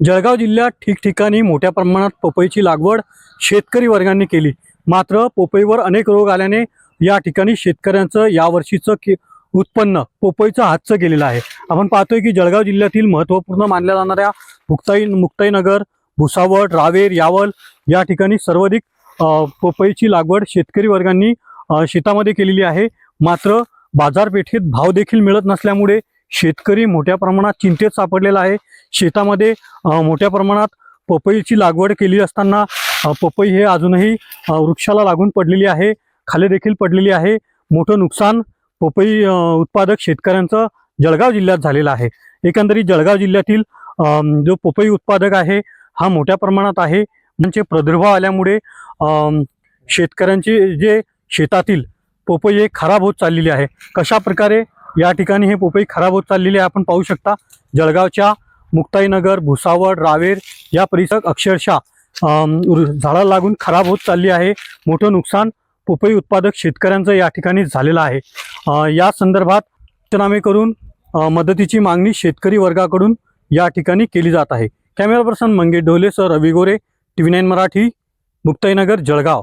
जळगाव जिल्ह्यात ठिकठिकाणी मोठ्या प्रमाणात पपईची लागवड शेतकरी वर्गांनी केली. मात्र पपईवर अनेक रोग आल्याने या ठिकाणी शेतकऱ्यांचं यावर्षीचं कि उत्पन्न पपईचं हातचं गेलेलं आहे. आपण पाहतोय की जळगाव जिल्ह्यातील महत्त्वपूर्ण मानल्या जाणाऱ्या मुक्ताई मुक्ताईनगर भुसावळ रावेर यावल या ठिकाणी सर्वाधिक पपईची लागवड शेतकरी वर्गांनी शेतामध्ये केलेली आहे. मात्र बाजारपेठेत भाव देखील मिळत नसल्यामुळे शेतकरी मोठ्या प्रमाणात चिंतेत सापडलेला आहे. शेतामध्ये मोठ्या प्रमाणात पपईची लागवड केली असताना पपई हे अजूनही वृक्षाला लागून पडलेली आहे. खाली देखील पडलेली आहे. मोठं नुकसान पपई उत्पादक शेतकऱ्यांचं जळगाव जिल्ह्यात झालेलं आहे. एकंदरीत जळगाव जिल्ह्यातील जो पपई उत्पादक आहे हा मोठ्या प्रमाणात आहे. म्हणजे प्रादुर्भाव आल्यामुळे शेतकऱ्यांचे जे शेतातील पपई हे खराब होत चाललेली आहे. कशा प्रकारे या ठिकाणी हे पोपई खराब होत चाललेली आहे. आपण पाहू शकता जळगावच्या मुक्ताईनगर भुसावळ रावेर या परिसर अक्षरशः अम, झाडाला लागून खराब होत चालली आहे. मोठं नुकसान पोपई उत्पादक शेतकऱ्यांचं या ठिकाणी झालेलं आहे. या संदर्भात पंचनामे करून मदतीची मागणी शेतकरी वर्गाकडून या ठिकाणी केली जात आहे. Camera person Mangesh Dhole sir Ravi Gore T V nine Marathi Muktainagar Jalgaon.